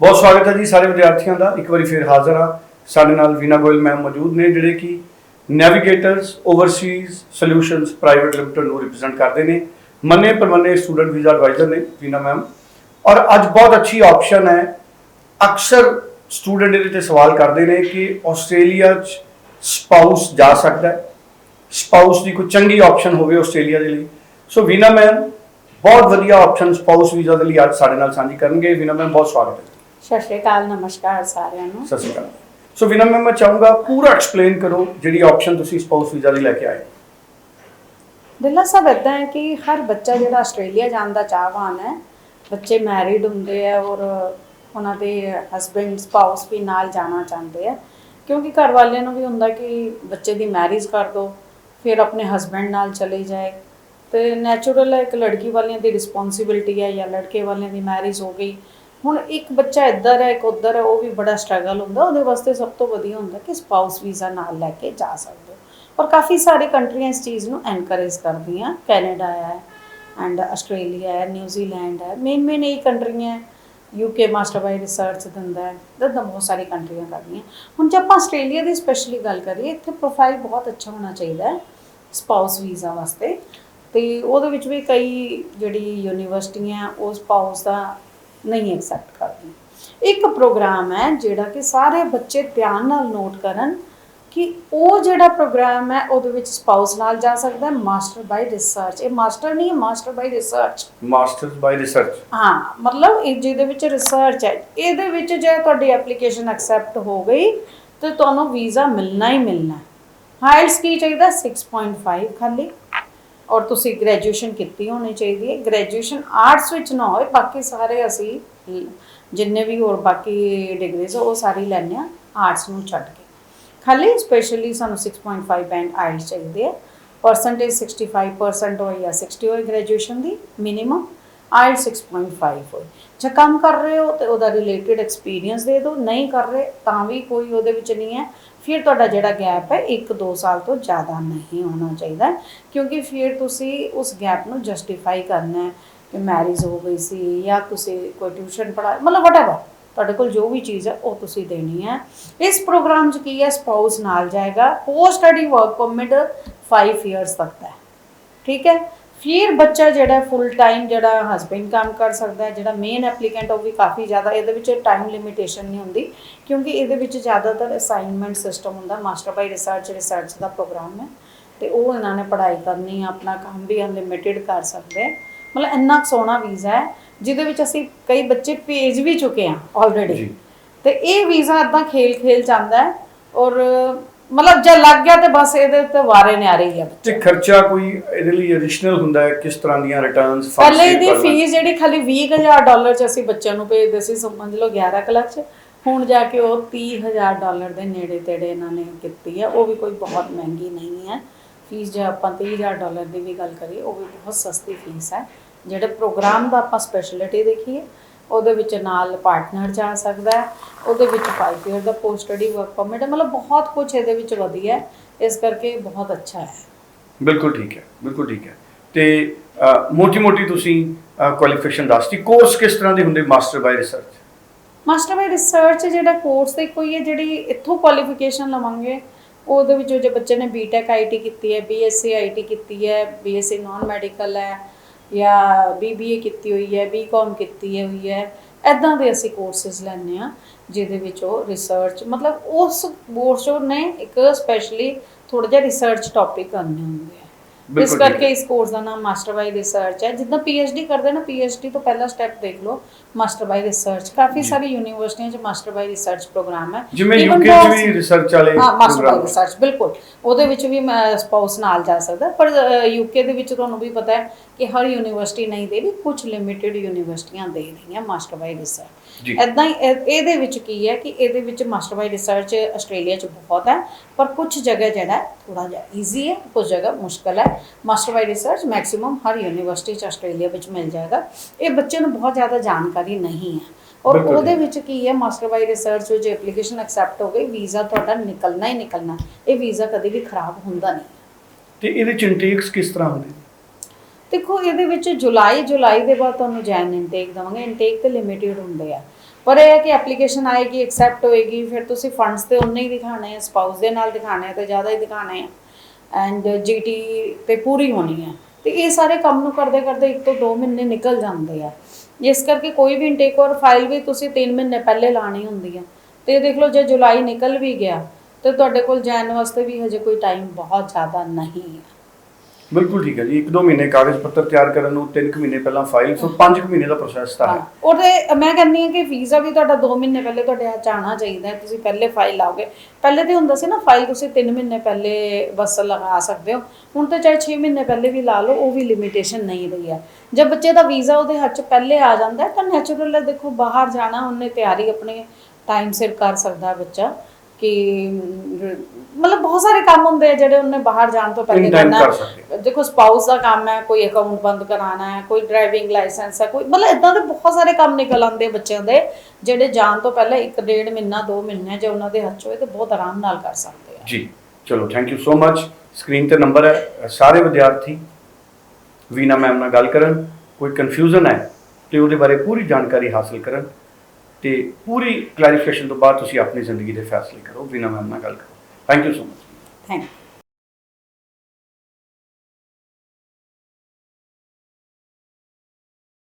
ਬਹੁਤ ਸਵਾਗਤ ਹੈ ਜੀ ਸਾਰੇ ਵਿਦਿਆਰਥੀਆਂ ਦਾ। ਇੱਕ ਵਾਰੀ ਫੇਰ ਹਾਜ਼ਰ ਹਾਂ। ਸਾਡੇ ਨਾਲ ਵੀਨਾ ਗੋਇਲ ਮੈਮ ਮੌਜੂਦ ਨੇ, ਜਿਹੜੇ ਕਿ navigators overseas solutions private limited ਨੂੰ ਰਿਪਰੈਜ਼ੈਂਟ ਕਰਦੇ ਨੇ। ਮੰਨੇ ਪਰਮੰਨੇ ਸਟੂਡੈਂਟ ਵੀਜ਼ਾ ਐਡਵਾਈਜ਼ਰ ਨੇ ਵੀਨਾ ਮੈਮ। ਔਰ ਅੱਜ ਬਹੁਤ ਅੱਛੀ ਆਪਸ਼ਨ ਹੈ। ਅਕਸਰ ਸਟੂਡੈਂਟ ਇਹਦੇ ਤੇ ਸਵਾਲ ਕਰਦੇ ਨੇ ਕਿ ਆਸਟ੍ਰੇਲੀਆ 'ਚ ਸਪਾਊਸ ਜਾ ਸਕਦਾ ਹੈ। ਸਪਾਊਸ ਦੀ ਕੋਈ ਚੰਗੀ ਆਪਸ਼ਨ ਹੋਵੇ ਆਸਟ੍ਰੇਲੀਆ ਦੇ ਲਈ। ਸੋ ਵੀਨਾ ਮੈਮ, ਬਹੁਤ ਵਧੀਆ ਆਪਸ਼ਨ ਸਪਾਊਸ ਵੀਜ਼ਾ ਦੇ ਲਈ ਅੱਜ ਸਾਡੇ ਨਾਲ ਸਾਂਝੀ ਕਰਨਗੇ। ਵੀਨਾ ਮੈਮ, ਬਹੁਤ ਸਵਾਗਤ ਹੈ ਸਤਿ ਸ਼੍ਰੀ ਅਕਾਲ ਨਮਸਕਾਰ ਸਾਰਿਆਂ ਨੂੰ। ਸਤਿ ਸ਼੍ਰੀ ਅਕਾਲ। ਸੋ ਵੀਨਾ ਮੈਮ ਮੈਂ ਚਾਹੂੰਗਾ ਪੂਰਾ ਐਕਸਪਲੇਨ ਕਰੋ ਜਿਹੜੀ ਆਪਸ਼ਨ ਤੁਸੀਂ ਸਪਾਊਸ ਵੀਜ਼ਾ ਲਈ ਲੈ ਕੇ ਆਏ। ਦਿੱਲਾ ਸਭ ਇਦਾਂ ਹੈ ਕਿ ਹਰ ਬੱਚਾ ਜਿਹੜਾ ਆਸਟ੍ਰੇਲੀਆ ਜਾਣ ਦਾ ਚਾਹਵਾਨ ਹੈ ਬੱਚੇ ਮੈਰਿਡ ਹੁੰਦੇ ਆ ਔਰ ਉਹਨਾਂ ਦੇ ਹਸਬੰਡ ਸਪਾਊਸ ਵੀ ਨਾਲ ਜਾਣਾ ਚਾਹੁੰਦੇ ਆ। ਕਿਉਂਕਿ ਘਰ ਵਾਲਿਆਂ ਨੂੰ ਵੀ ਹੁੰਦਾ ਕਿ ਬੱਚੇ ਦੀ ਮੈਰਿਜ ਕਰ ਦੋ ਫਿਰ ਆਪਣੇ ਹਸਬੰਡ ਨਾਲ ਚਲੇ ਜਾਏ। ਤੇ ਨੈਚੁਰਲ ਹੈ ਇੱਕ ਲੜਕੀ ਵਾਲਿਆਂ ਦੀ ਰਿਸਪੌਂਸਿਬਿਲਟੀ ਹੈ ਜਾਂ ਲੜਕੇ ਵਾਲਿਆਂ ਦੀ ਮੈਰਿਜ ਹੋ ਗਈ। ਹੁਣ ਇੱਕ ਬੱਚਾ ਇੱਧਰ ਹੈ, ਇੱਕ ਉੱਧਰ ਹੈ, ਉਹ ਵੀ ਬੜਾ ਸਟਰਗਲ ਹੁੰਦਾ। ਉਹਦੇ ਵਾਸਤੇ ਸਭ ਤੋਂ ਵਧੀਆ ਹੁੰਦਾ ਕਿ ਸਪਾਊਸ ਵੀਜ਼ਾ ਨਾਲ ਲੈ ਕੇ ਜਾ ਸਕਦੇ ਹੋ। ਔਰ ਕਾਫੀ ਸਾਰੇ ਕੰਟਰੀਆਂ ਇਸ ਚੀਜ਼ ਨੂੰ ਐਨਕਰੇਜ ਕਰਦੀਆਂ। ਕੈਨੇਡਾ ਹੈ ਐਂਡ ਆਸਟ੍ਰੇਲੀਆ ਹੈ ਨਿਊਜ਼ੀਲੈਂਡ ਹੈ। ਮੇਨ ਮੇਨ ਇਹ ਕੰਟਰੀਆਂ ਹੈ। ਯੂਕੇ ਮਾਸਟਰ ਬਾਈ ਰਿਸਰਚ ਦਿੰਦਾ ਹੈ। ਦਦਾਂ ਬਹੁਤ ਸਾਰੀ ਕੰਟਰੀਆਂ ਕਰਦੀਆਂ। ਹੁਣ ਜੇ ਆਪਾਂ ਆਸਟ੍ਰੇਲੀਆ ਦੀ ਸਪੈਸ਼ਲੀ ਗੱਲ ਕਰੀਏ, ਇੱਥੇ ਪ੍ਰੋਫਾਈਲ ਬਹੁਤ ਅੱਛਾ ਹੋਣਾ ਚਾਹੀਦਾ ਹੈ ਸਪਾਊਸ ਵੀਜ਼ਾ ਵਾਸਤੇ। ਤੇ ਉਹਦੇ ਵਿੱਚ ਵੀ ਕਈ ਜਿਹੜੀ ਯੂਨੀਵਰਸਿਟੀਆਂ ਉਹ ਸਪਾਊਸ ਦਾ ਨਹੀਂ ਐਕਸੈਪਟ ਕਰਦੀਆਂ ਇੱਕ ਪ੍ਰੋਗਰਾਮ ਹੈ ਜਿਹੜਾ ਕਿ ਸਾਰੇ ਬੱਚੇ ਧਿਆਨ ਨਾਲ ਨੋਟ ਕਰਨ ਕਿ ਉਹ ਜਿਹੜਾ ਪ੍ਰੋਗਰਾਮ ਹੈ ਉਹਦੇ ਵਿੱਚ ਸਪਾਊਸ ਨਾਲ ਜਾ ਸਕਦਾ ਹੈ ਮਾਸਟਰ ਬਾਈ ਰਿਸਰਚ ਇਹ ਮਾਸਟਰ ਨਹੀਂ ਹੈ master by research masters by research ਹਾਂ ਮਤਲਬ ਇਹ ਜਿਹਦੇ ਵਿੱਚ ਰਿਸਰਚ ਹੈ। ਇਹਦੇ ਵਿੱਚ ਜੇ ਤੁਹਾਡੀ ਐਪਲੀਕੇਸ਼ਨ ਐਕਸੈਪਟ ਹੋ ਗਈ ਤੇ ਤੁਹਾਨੂੰ ਵੀਜ਼ਾ ਮਿਲਣਾ ਹੀ ਮਿਲਣਾ ਹਾਈਲਸ ਕੀ ਚਾਹੀਦਾ? 6.5 ਖਾਲੀ। ਔਰ ਤੁਸੀਂ ਗ੍ਰੈਜੂਏਸ਼ਨ ਕੀਤੀ ਹੋਣੀ ਚਾਹੀਦੀ ਹੈ। ਗ੍ਰੈਜੂਏਸ਼ਨ ਆਰਟਸ ਵਿੱਚ ਨਾ ਹੋਏ, ਬਾਕੀ ਸਾਰੇ ਅਸੀਂ ਜਿੰਨੇ ਵੀ ਹੋਰ ਬਾਕੀ ਡਿਗਰੀਜ਼ ਉਹ ਸਾਰੀ ਲੈਂਦੇ ਆ ਆਰਟਸ ਨੂੰ ਛੱਡ ਕੇ। ਖਾਲੀ ਸਪੈਸ਼ਲੀ ਸਾਨੂੰ 6.5 ਬੈਂਡ ਆਇਲਸ ਚਾਹੀਦੇ ਆ। ਪਰਸੈਂਟੇਜ 65% ਹੋਏ ਜਾਂ 60 ਹੋਏ ਗ੍ਰੈਜੂਏਸ਼ਨ ਦੀ ਮਿਨੀਮਮ ਆਇਲ 6.5 ਹੋਏ। ਜੇ ਕੰਮ ਕਰ ਰਹੇ ਹੋ ਤੇ ਉਹਦਾ ਰਿਲੇਟਡ ਐਕਸਪੀਰੀਅੰਸ ਦੇ ਦਿਓ, ਨਹੀਂ ਕਰ ਰਹੇ ਤਾਂ ਵੀ ਕੋਈ ਉਹਦੇ ਵਿੱਚ ਨਹੀਂ ਹੈ। ਫਿਰ ਤੁਹਾਡਾ ਜਿਹੜਾ ਗੈਪ ਹੈ 1-2 ਸਾਲ ਤੋਂ ਜ਼ਿਆਦਾ ਨਹੀਂ ਹੋਣਾ ਚਾਹੀਦਾ। ਕਿਉਂਕਿ ਫਿਰ ਤੁਸੀਂ ਉਸ ਗੈਪ ਨੂੰ ਜਸਟੀਫਾਈ ਕਰਨਾ ਹੈ ਕਿ ਮੈਰਿਜ ਹੋ ਗਈ ਸੀ ਜਾਂ ਤੁਸੀਂ ਕੋਈ ਟਿਊਸ਼ਨ ਪੜ੍ਹਾ, ਮਤਲਬ ਵਟਐਵਰ ਤੁਹਾਡੇ ਕੋਲ ਜੋ ਵੀ ਚੀਜ਼ ਹੈ, ਉਹ ਤੁਸੀਂ ਦੇਣੀ ਹੈ। ਇਸ ਪ੍ਰੋਗਰਾਮ 'ਚ ਕੀ ਹੈ ਸਪਾਊਸ ਨਾਲ ਜਾਏਗਾ post study work permit 5 years ਤੱਕ ਦਾ ਹੈ। ਠੀਕ ਹੈ? ਫਿਰ ਬੱਚਾ ਜਿਹੜਾ ਫੁੱਲ ਟਾਈਮ ਜਿਹੜਾ ਹਸਬੈਂਡ ਕੰਮ ਕਰ ਸਕਦਾ ਹੈ ਜਿਹੜਾ ਮੇਨ ਐਪਲੀਕੈਂਟ ਉਹ ਵੀ ਕਾਫੀ ਜ਼ਿਆਦਾ ਇਹਦੇ ਵਿੱਚ ਟਾਈਮ ਲਿਮਿਟੇਸ਼ਨ ਨਹੀਂ ਹੁੰਦੀ ਕਿਉਂਕਿ ਇਹਦੇ ਵਿੱਚ ਜ਼ਿਆਦਾਤਰ ਅਸਾਈਨਮੈਂਟ ਸਿਸਟਮ ਹੁੰਦਾ ਮਾਸਟਰ ਬਾਈ ਰਿਸਰਚ ਰਿਸਰਚ ਦਾ ਪ੍ਰੋਗਰਾਮ ਹੈ ਤੇ ਉਹ ਇਹਨਾਂ ਨੇ ਪੜ੍ਹਾਈ ਕਰਨੀ ਆਪਣਾ ਕੰਮ ਵੀ ਅਨਲਿਮਿਟਿਡ ਕਰ ਸਕਦੇ ਹੈ ਮਤਲਬ ਇੰਨਾ ਸੋਹਣਾ ਵੀਜ਼ਾ ਹੈ ਜਿਹਦੇ ਵਿੱਚ ਅਸੀਂ ਕਈ ਬੱਚੇ ਭੇਜ ਵੀ ਚੁੱਕੇ ਹਾਂ ਆਲਰੇਡੀ। ਤੇ ਇਹ ਵੀਜ਼ਾ ਇਦਾਂ ਖੇਲ ਖੇਲ ਜਾਂਦਾ ਹੈ ਔਰ ਮਤਲਬ ਜੇ ਲੱਗ ਗਿਆ ਤੇ ਬਸ ਇਹਦੇ ਉੱਤੇ ਵਾਰੇ ਨਿਆਰੇ ਹੀ ਆ ਤੇ ਖਰਚਾ ਕੋਈ ਇਹਦੇ ਲਈ ਐਡੀਸ਼ਨਲ ਹੁੰਦਾ ਹੈ? ਕਿਸ ਤਰ੍ਹਾਂ ਦੀਆਂ ਰਿਟਰਨਸ ਪਹਿਲੇ ਇਹਦੀ ਫੀਸ ਜਿਹੜੀ ਖਾਲੀ 20000 ਡਾਲਰ ਚ ਅਸੀਂ ਬੱਚਿਆਂ ਨੂੰ ਭੇਜਦੇ ਸੀ ਸਮਝ ਲਓ 11 ਕੁ ਲੱਖ ਚ। ਹੁਣ ਜਾ ਕੇ ਉਹ 30000 ਡਾਲਰ ਦੇ ਨੇੜੇ ਤੇੜੇ ਇਹਨਾਂ ਨੇ ਕੀਤੀ ਹੈ ਉਹ ਵੀ ਕੋਈ ਬਹੁਤ ਮਹਿੰਗੀ ਨਹੀਂ ਹੈ। ਫੀਸ ਜੇ ਆਪਾਂ 30000 ਡਾਲਰ ਦੀ ਵੀ ਗੱਲ ਕਰੀਏ ਉਹ ਵੀ ਬਹੁਤ ਸਸਤੀ ਫੀਸ ਹੈ। ਜਿਹੜੇ ਪ੍ਰੋਗਰਾਮ ਦਾ ਆਪਾਂ ਸਪੈਸ਼ਲਿਟੀ ਦੇਖੀਏ ਉਹਦੇ ਵਿੱਚ ਨਾਲ ਪਾਰਟਨਰ ਜਾ ਸਕਦਾ ਹੈ। ਉਹਦੇ ਵਿੱਚ 5 ਇਅਰ ਦਾ ਪੋਸਟ ਸਟੱਡੀ ਵਰਕ ਪਰਮਿਟ ਮਤਲਬ ਬਹੁਤ ਕੁਝ ਇਹਦੇ ਵਿੱਚ ਵਧੀਆ ਹੈ। ਇਸ ਕਰਕੇ ਬਹੁਤ ਅੱਛਾ ਹੈ। ਬਿਲਕੁਲ ਠੀਕ ਹੈ। ਬਿਲਕੁਲ ਠੀਕ ਹੈ। ਤੇ ਮੋਟੀ ਮੋਟੀ ਤੁਸੀਂ ਕੁਆਲੀਫਿਕੇਸ਼ਨ ਦੱਸਤੀ। ਕੋਰਸ ਕਿਸ ਤਰ੍ਹਾਂ ਦੇ ਹੁੰਦੇ? Master by research master by research ਜਿਹੜਾ ਕੋਰਸ ਤੇ ਕੋਈ ਹੈ ਜਿਹੜੀ ਇੱਥੋਂ ਕੁਆਲੀਫਿਕੇਸ਼ਨ ਲਵਾਂਗੇ ਉਹਦੇ ਵਿੱਚ ਜੇ ਬੱਚੇ ਨੇ ਬੀਟੈਕ ਆਈਟੀ ਕੀਤੀ ਹੈ ਬੀਐਸਸੀ ਆਈਟੀ ਕੀਤੀ ਹੈ ਬੀਐਸਸੀ ਨਾਨ ਮੈਡੀਕਲ ਹੈ ਜਾਂ ਬੀਬੀਏ ਕੀਤੀ ਹੋਈ ਹੈ ਬੀਕਾਮ ਕੀਤੀ ਹੋਈ ਹੈ ਐਦਾਂ ਦੇ ਅਸੀਂ ਕੋਰਸਿਸ ਲੈਂਦੇ ਆ ਜਿਹਦੇ ਵਿੱਚ ਉਹ ਰਿਸਰਚ ਮਤਲਬ ਉਸ ਕੋਰਸ ਚੋਂ ਨੇ ਇੱਕ ਸਪੈਸ਼ਲੀ ਥੋੜਾ ਜਿਹਾ ਰਿਸਰਚ ਟੌਪਿਕ ਕਰਨੇ ਹੁੰਦੇ ਆ। ਇਸ ਬਿਲਕੁਲ ਠੀਕ ਕਰਕੇ ਇਸ ਕੋਰਸ ਦਾ ਨਾਮ ਮਾਸਟਰ ਬਾਈ ਰਿਸਰਚ ਹੈ। ਜਿੱਦਾਂ ਪੀਐਚਡੀ ਕਰਦੇ ਨਾ ਪੀਐਚਡੀ ਤੋਂ ਪਹਿਲਾ ਸਟੈਪ ਦੇਖ ਲਓ ਮਾਸਟਰ ਬਾਈ ਰਿਸਰਚ ਕਾਫੀ ਸਾਰੀ ਯੂਨੀਵਰਸਿਟੀਆਂ 'ਚ ਮਾਸਟਰ ਬਾਈ ਰਿਸਰਚ ਪ੍ਰੋਗਰਾਮ ਹੈ। ਜਿਵੇਂ Even ਯੂਕੇ ਚ ਵੀ ਰਿਸਰਚ ਵਾਲੇ ਹਾਂ ਮਾਸਟਰ ਬਾਈ ਰਿਸਰਚ ਬਿਲਕੁਲ। ਉਹਦੇ ਵਿੱਚ ਵੀ ਸਪਾਊਸ ਨਾਲ ਜਾ ਸਕਦਾ ਪਰ ਯੂਕੇ ਦੇ ਵਿੱਚ ਤੁਹਾਨੂੰ ਵੀ ਪਤਾ ਹੈ ਕਿ ਹਰ ਯੂਨੀਵਰਸਿਟੀ ਨਹੀਂ ਦੇ ਰਹੀ ਕੁਝ ਲਿਮਿਟਿਡ ਯੂਨੀਵਰਸਿਟੀਆਂ ਦੇ ਰਹੀਆਂ ਮਾਸਟਰ ਬਾਈ ਰਿਸਰਚ ਜੀ। ਇਦਾਂ ਹੀ ਇਹ- ਇਹਦੇ ਵਿੱਚ ਕੀ ਹੈ ਕਿ ਇਹਦੇ ਵਿੱਚ ਮਾਸਟਰ ਬਾਈ ਰਿਸਰਚ ਆਸਟ੍ਰੇਲੀਆ 'ਚ ਬਹੁਤ ਹੈ ਪਰ ਕੁਝ ਜਗ੍ਹਾ ਜਿਹੜਾ ਥੋੜਾ ਜਿਹਾ ਈਜ਼ੀ ਹੈ ਕੁਝ ਜਗ੍ਹਾ ਮੁਸ਼ਕਲ ਹੈ। ਮਾਸਟਰ ਬਾਈ ਰਿਸਰਚ ਮੈਕਸਿਮਮ ਹਰ ਯੂਨੀਵਰਸਿਟੀ 'ਚ ਆਸਟ੍ਰੇਲੀਆ ਵਿੱਚ ਮਿਲ ਜਾਏਗਾ। ਇਹ ਬੱਚੇ ਨੂੰ ਬਹੁਤ ਜ਼ਿਆਦਾ ਜਾਣਕਾਰੀ ਨਹੀਂ ਹੈ। ਔਰ ਉਹਦੇ। ਵਿੱਚ ਕੀ ਹੈ ਮਾਸਟਰ ਬਾਈ ਰਿਸਰਚ ਵਿੱਚ ਐਪਲੀਕੇਸ਼ਨ ਐਕਸੈਪਟ ਹੋ ਗਈ ਵੀਜ਼ਾ ਤੁਹਾਡਾ ਨਿਕਲਣਾ ਹੀ ਨਿਕਲਣਾ। ਇਹ ਵੀਜ਼ਾ ਕਦੇ ਵੀ ਖਰਾਬ ਹੁੰਦਾ ਨਹੀਂ। ਤੇ ਇਹਦੇ ਚ ਇੰਟੇਕਸ ਕਿਸ ਤਰ੍ਹਾਂ ਹੁੰਦੇ? ਦੇਖੋ ਇਹਦੇ ਵਿੱਚ ਜੁਲਾਈ ਜੁਲਾਈ ਦੇ ਬਾਅਦ ਤੁਹਾਨੂੰ ਜੈਨ ਇਨਟੇਕ ਦਵਾਂਗੇ। ਇਨਟੇਕ ਤੇ ਲਿਮਿਟਿਡ ਹੁੰਦੇ ਆ। ਪਰ ਇਹ ਹੈ ਕਿ ਐਪਲੀਕੇਸ਼ਨ ਆਏਗੀ ਐਕਸੈਪਟ ਹੋਏਗੀ ਫਿਰ ਤੁਸੀਂ ਫੰਡਸ ਤੇ ਉਨੇ ਹੀ ਦਿਖਾਣੇ ਆ ਸਪਾਊਸ ਦੇ ਨਾਲ ਦਿਖਾਣੇ ਆ ਤੇ ਜ਼ਿਆਦਾ ਹੀ ਦਿਖਾਣੇ ਆ। ਐਂਡ ਜੀਟੀ ਤੇ ਪੂਰੀ ਹੋਣੀ ਹੈ ਤੇ ਇਹ ਸਾਰੇ ਕੰਮ ਨੂੰ ਕਰਦੇ ਕਰਦੇ ਇੱਕ ਤੋਂ 2 ਮਹੀਨੇ ਨਿਕਲ ਜਾਂਦੇ ਆ। ਇਸ ਕਰਕੇ ਕੋਈ ਵੀ ਇਨਟੇਕ ਔਰ ਫਾਈਲ ਵੀ ਤੁਸੀਂ 3 ਮਹੀਨੇ ਪਹਿਲੇ ਲਾਣੀ ਹੁੰਦੀ ਹੈ ਤੇ ਦੇਖ ਲਓ, ਜੇ ਜੁਲਾਈ ਨਿਕਲ ਵੀ ਗਿਆ, ਤੇ ਤੁਹਾਡੇ ਕੋਲ ਜੈਨ ਵਾਸਤੇ ਵੀ ਹਜੇ ਕੋਈ ਟਾਈਮ ਬਹੁਤ ਜ਼ਿਆਦਾ ਨਹੀਂ ਹੈ ਬਿਲਕੁਲ ਠੀਕ ਹੈ ਜੀ, ਇੱਕ ਦੋ ਮਹੀਨੇ ਕਾਗਜ਼ ਪੱਤਰ ਤਿਆਰ ਕਰਨ ਨੂੰ, ਤਿੰਨ ਮਹੀਨੇ ਪਹਿਲਾਂ ਫਾਈਲ ਸੋ ਪੰਜ ਮਹੀਨੇ ਦਾ ਪ੍ਰੋਸੈਸ ਤਾਂ ਹੈ। ਉਹਦੇ, ਮੈਂ ਕਹਿੰਦੀ ਹਾਂ ਕਿ ਵੀਜ਼ਾ ਵੀ ਤੁਹਾਡਾ 2 ਮਹੀਨੇ ਪਹਿਲੇ ਤੁਹਾਡੇ ਹੱਥ 'ਚ ਆਉਣਾ ਚਾਹੀਦਾ ਤੁਸੀਂ ਪਹਿਲੇ ਫਾਈਲ ਲਾਓਗੇ। ਪਹਿਲੇ ਤੇ ਹੁੰਦਾ ਸੀ ਨਾ ਫਾਈਲ ਤੁਸੀਂ 3 ਮਹੀਨੇ ਪਹਿਲੇ ਬਸ ਲਗਾ ਸਕਦੇ ਹੋ। ਹੁਣ ਤਾਂ ਚਾਹੇ 6 ਮਹੀਨੇ ਪਹਿਲੇ ਵੀ ਲਾ ਲਓ, ਉਹ ਵੀ ਲਿਮਿਟੇਸ਼ਨ ਨਹੀਂ ਰਹੀ ਹੈ। ਜੇ ਬੱਚੇ ਦਾ ਵੀਜ਼ਾ ਉਹਦੇ ਹੱਥ 'ਚ ਪਹਿਲੇ ਆ ਜਾਂਦਾ ਤਾਂ ਨੈਚੁਰਲ ਦੇਖੋ ਬਾਹਰ ਜਾਣਾ, ਉਹਨੇ ਤਿਆਰੀ ਆਪਣੇ ਟਾਈਮ ਸਿਰ ਕਰ ਸਕਦਾ ਬੱਚਾ। ਕਿ ਮਤਲਬ ਬਹੁਤ ਸਾਰੇ ਕੰਮ ਹੁੰਦੇ ਆ ਜਿਹੜੇ ਉਹਨੇ ਬਾਹਰ ਜਾਣ ਤੋਂ ਪਹਿਲੇ ਕਰਨਾ। ਦੇਖੋ ਸਪਾਊਸ ਦਾ ਕੰਮ ਹੈ ਕੋਈ ਅਕਾਊਂਟ ਬੰਦ ਕਰਾਉਣਾ ਹੈ ਕੋਈ ਡਰਾਈਵਿੰਗ ਲਾਇਸੈਂਸ ਹੈ ਕੋਈ ਮਤਲਬ ਇਦਾਂ ਦੇ ਬਹੁਤ ਸਾਰੇ ਕੰਮ ਨਿਕਲ ਆਉਂਦੇ ਬੱਚਿਆਂ ਦੇ ਜਿਹੜੇ ਜਾਣ ਤੋਂ ਪਹਿਲਾਂ ਇੱਕ ਡੇਢ ਮਹੀਨਾ ਦੋ ਮਹੀਨੇ ਜੇ ਉਹਨਾਂ ਦੇ ਹੱਥ ਹੋਏ ਤੇ ਬਹੁਤ ਆਰਾਮ ਨਾਲ ਕਰ ਸਕਦੇ ਆ। ਜੀ ਚਲੋ thank you so much screen ਤੇ ਨੰਬਰ ਹੈ ਸਾਰੇ ਵਿਦਿਆਰਥੀ। ਵੀਨਾ ਮੈਮ ਨਾਲ ਗੱਲ ਕਰਨ ਕੋਈ ਕਨਫਿਊਜ਼ਨ ਹੈ ਤੇ ਉਹਦੇ ਬਾਰੇ ਪੂਰੀ ਜਾਣਕਾਰੀ ਹਾਸਲ ਕਰਨ। ਤੇ ਪੂਰੀ ਕਲੈਰੀਫਿਕੇਸ਼ਨ ਤੋਂ ਬਾਅਦ ਤੁਸੀਂ ਆਪਣੀ ਜ਼ਿੰਦਗੀ ਦੇ ਫੈਸਲੇ ਕਰੋ, ਬਿਨਾਂ ਮੈਮ ਨਾਲ ਗੱਲ ਕਰੋ। Thank you so much thank